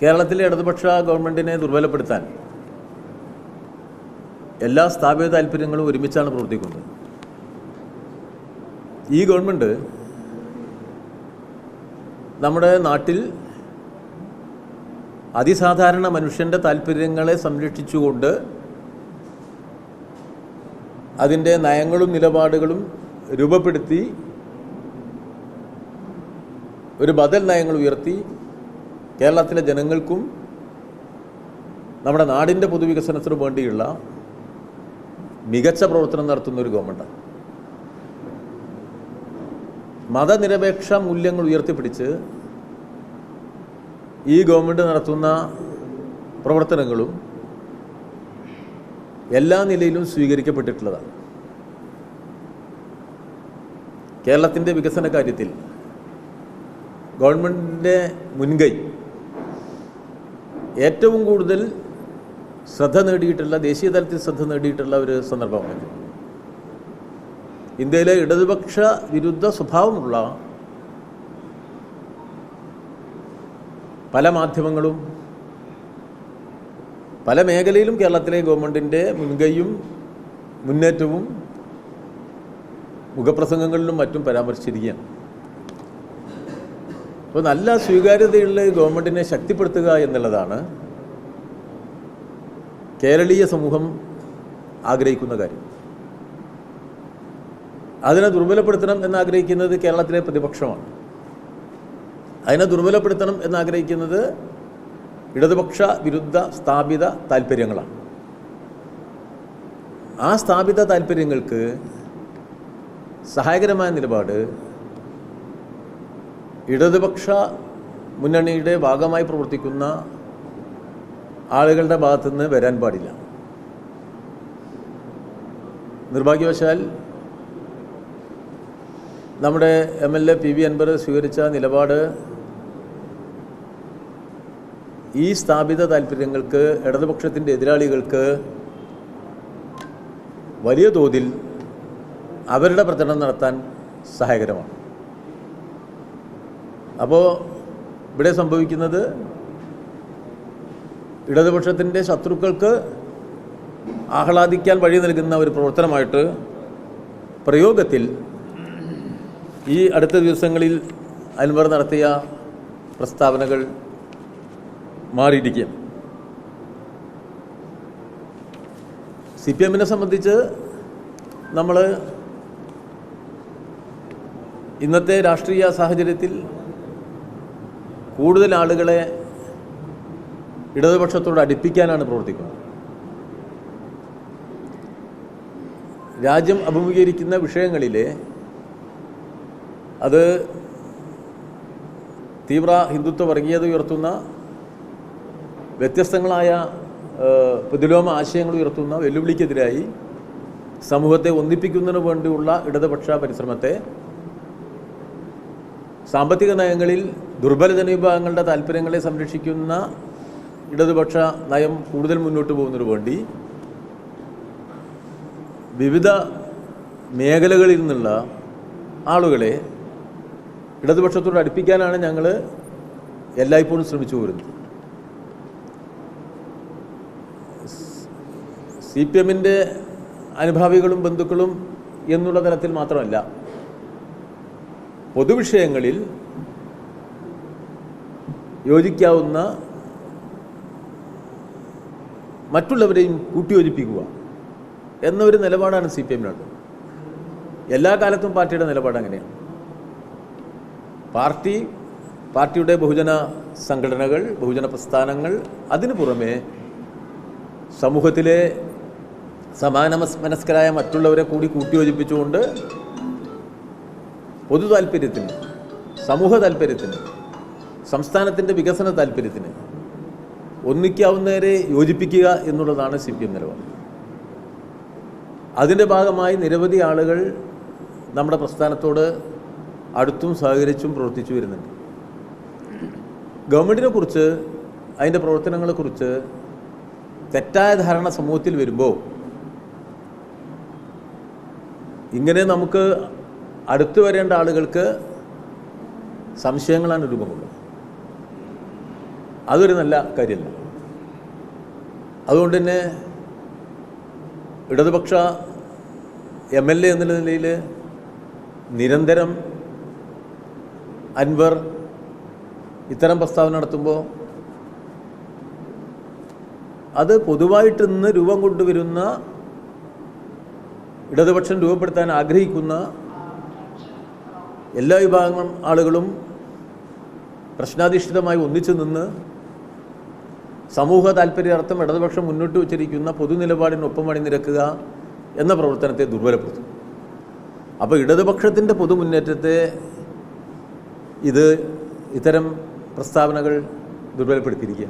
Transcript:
കേരളത്തിലെ ഇടതുപക്ഷ ഗവൺമെന്റിനെ ദുർബലപ്പെടുത്താൻ എല്ലാ സ്ഥാപിത താല്പര്യങ്ങളും ഒരുമിച്ചാണ് പ്രവർത്തിക്കുന്നത്. ഈ ഗവൺമെന്റ് നമ്മുടെ നാട്ടിൽ അതിസാധാരണ മനുഷ്യന്റെ താല്പര്യങ്ങളെ സംരക്ഷിച്ചുകൊണ്ട് അതിന്റെ നയങ്ങളും നിലപാടുകളും രൂപപ്പെടുത്തി ഒരു ബദൽ നയങ്ങൾ ഉയർത്തി കേരളത്തിലെ ജനങ്ങൾക്കും നമ്മുടെ നാടിന്റെ പൊതുവികസനത്തിനു വേണ്ടിയുള്ള മികച്ച പ്രവർത്തനം നടത്തുന്ന ഒരു ഗവൺമെന്റാണ് മതനിരപേക്ഷ മൂല്യങ്ങൾ ഉയർത്തിപ്പിടിച്ച് ഈ ഗവൺമെന്റ് നടത്തുന്ന പ്രവർത്തനങ്ങളും എല്ലാ നിലയിലും സ്വീകരിക്കപ്പെട്ടിട്ടുള്ളതാണ്. കേരളത്തിന്റെ വികസന കാര്യത്തിൽ ഗവൺമെന്റിന്റെ മുൻകൈ ഏറ്റവും കൂടുതൽ ശ്രദ്ധ നേടിയിട്ടുള്ള ദേശീയ തലത്തിൽ ശ്രദ്ധ നേടിയിട്ടുള്ള ഒരു സന്ദർഭമാണ് ഇന്ത്യയിലെ ഇടതുപക്ഷ വിരുദ്ധ സ്വഭാവമുള്ള പല മാധ്യമങ്ങളും പല മേഖലയിലും കേരളത്തിലെ ഗവൺമെന്റിന്റെ മുൻകൈയും മുന്നേറ്റവും മുഖപ്രസംഗങ്ങളിലും മറ്റും പരാമർശിച്ചിരിക്കുകയാണ്. അപ്പോൾ നല്ല സ്വീകാര്യതയുള്ള ഗവൺമെന്റിനെ ശക്തിപ്പെടുത്തുക എന്നുള്ളതാണ് കേരളീയ സമൂഹം ആഗ്രഹിക്കുന്ന കാര്യം. അതിനെ ദുർബലപ്പെടുത്തണം എന്നാഗ്രഹിക്കുന്നത് കേരളത്തിലെ പ്രതിപക്ഷമാണ്. അതിനെ ദുർബലപ്പെടുത്തണം എന്നാഗ്രഹിക്കുന്നത് ഇടതുപക്ഷ വിരുദ്ധ സ്ഥാപിത താല്പര്യങ്ങളാണ് ആ സ്ഥാപിത താല്പര്യങ്ങൾക്ക് സഹായകരമായ നിലപാട് ഇടതുപക്ഷ മുന്നണിയുടെ ഭാഗമായി പ്രവർത്തിക്കുന്ന ആളുകളുടെ ഭാഗത്തുനിന്ന് വരാൻ പാടില്ല. നിർഭാഗ്യവശാൽ നമ്മുടെ M L A P V അൻപത് സ്വീകരിച്ച നിലപാട് ഈ സ്ഥാപിത താല്പര്യങ്ങൾക്ക് ഇടതുപക്ഷത്തിന്റെ എതിരാളികൾക്ക് വലിയ തോതിൽ അവരുടെ പ്രചരണം നടത്താൻ സഹായകരമാണ്. അപ്പോൾ ഇവിടെ സംഭവിക്കുന്നത് ഇടതുപക്ഷത്തിന്റെ ശത്രുക്കൾക്ക് ആഹ്ലാദിക്കാൻ വഴി നൽകുന്ന ഒരു പ്രവർത്തനമായിട്ട് പ്രയോഗത്തിൽ ഈ അടുത്ത ദിവസങ്ങളിൽ അൻവർ നടത്തിയ പ്രസ്താവനകൾ മാറിയിരിക്കും സി പി എമ്മിനെ സംബന്ധിച്ച് നമ്മൾ ഇന്നത്തെ രാഷ്ട്രീയ സാഹചര്യത്തിൽ കൂടുതൽ ആളുകളെ ഇടതുപക്ഷത്തോട് അടുപ്പിക്കാനാണ് പ്രവർത്തിക്കുന്നത്. രാജ്യം അഭിമുഖീകരിക്കുന്ന വിഷയങ്ങളിൽ അത് തീവ്ര ഹിന്ദുത്വ വർഗീയത ഉയർത്തുന്ന വ്യത്യസ്തങ്ങളായ പ്രതിലോമ ആശയങ്ങൾ ഉയർത്തുന്ന വെല്ലുവിളിക്കെതിരായി സമൂഹത്തെ ഒന്നിപ്പിക്കുന്നതിന് വേണ്ടിയുള്ള ഇടതുപക്ഷ പരിശ്രമത്തെ സാമ്പത്തിക നയങ്ങളിൽ ദുർബല ജനവിഭാഗങ്ങളുടെ താല്പര്യങ്ങളെ സംരക്ഷിക്കുന്ന ഇടതുപക്ഷ നയം കൂടുതൽ മുന്നോട്ട് പോകുന്നതിന് വേണ്ടി. വിവിധ മേഖലകളിൽ നിന്നുള്ള ആളുകളെ ഇടതുപക്ഷത്തോട് അടുപ്പിക്കാനാണ് ഞങ്ങൾ എല്ലായ്പ്പോഴും ശ്രമിച്ചു വരുന്നത് സി പി എമ്മിന്റെ അനുഭാവികളും ബന്ധുക്കളും എന്നുള്ള തലത്തിൽ മാത്രമല്ല പൊതുവിഷയങ്ങളിൽ യോജിക്കാവുന്ന മറ്റുള്ളവരെയും കൂട്ടിയോജിപ്പിക്കുക എന്നൊരു നിലപാടാണ് സി പി എമ്മിനുള്ളത് എല്ലാ കാലത്തും പാർട്ടിയുടെ നിലപാട് അങ്ങനെയാണ്. പാർട്ടി പാർട്ടിയുടെ ബഹുജന സംഘടനകൾ ബഹുജന പ്രസ്ഥാനങ്ങൾ അതിനു പുറമെ സമൂഹത്തിലെ സമാന മനസ്കരായ മറ്റുള്ളവരെ കൂടി കൂട്ടിയോജിപ്പിച്ചുകൊണ്ട് പൊതു താല്പര്യത്തിന് സമൂഹ താല്പര്യത്തിന് സംസ്ഥാനത്തിന്റെ വികസന താല്പര്യത്തിന് ഒന്നിക്കാവുന്നവരെ യോജിപ്പിക്കുക എന്നുള്ളതാണ് സി പി എം നിലപാട്. അതിന്റെ ഭാഗമായി നിരവധി ആളുകൾ നമ്മുടെ പ്രസ്ഥാനത്തോട് അടുത്തും സഹകരിച്ചും പ്രവർത്തിച്ചു വരുന്നുണ്ട്. ഗവൺമെന്റിനെ കുറിച്ച് അതിന്റെ പ്രവർത്തനങ്ങളെക്കുറിച്ച് തെറ്റായ ധാരണ സമൂഹത്തിൽ വരുമ്പോൾ ഇങ്ങനെ നമുക്ക് അടുത്തു വരേണ്ട ആളുകൾക്ക് സംശയങ്ങളാണ് രൂപം കൊള്ളുന്നത് അതൊരു നല്ല കാര്യമല്ല. അതുകൊണ്ട് തന്നെ ഇടതുപക്ഷ എം എൽ എ എന്നുള്ള നിലയിൽ നിരന്തരം അൻവർ ഇത്തരം പ്രസ്താവന നടത്തുമ്പോൾ അത് പൊതുവായിട്ട് ഇന്ന് രൂപം കൊണ്ടുവരുന്ന ഇടതുപക്ഷം രൂപപ്പെടുത്താൻ ആഗ്രഹിക്കുന്ന എല്ലാ വിഭാഗം ആളുകളും പ്രശ്നാധിഷ്ഠിതമായി ഒന്നിച്ചു നിന്ന് സമൂഹ താല്പര്യാർത്ഥം ഇടതുപക്ഷം മുന്നോട്ട് വച്ചിരിക്കുന്ന പൊതുനിലപാടിനൊപ്പം അണിനിരക്കുക എന്ന പ്രവർത്തനത്തെ ദുർബലപ്പെടുത്തും. അപ്പോൾ ഇടതുപക്ഷത്തിന്റെ പൊതുമുന്നേറ്റത്തെ ഇത് ഇത്തരം പ്രസ്താവനകൾ ദുർബലപ്പെടുത്തിയിരിക്കുക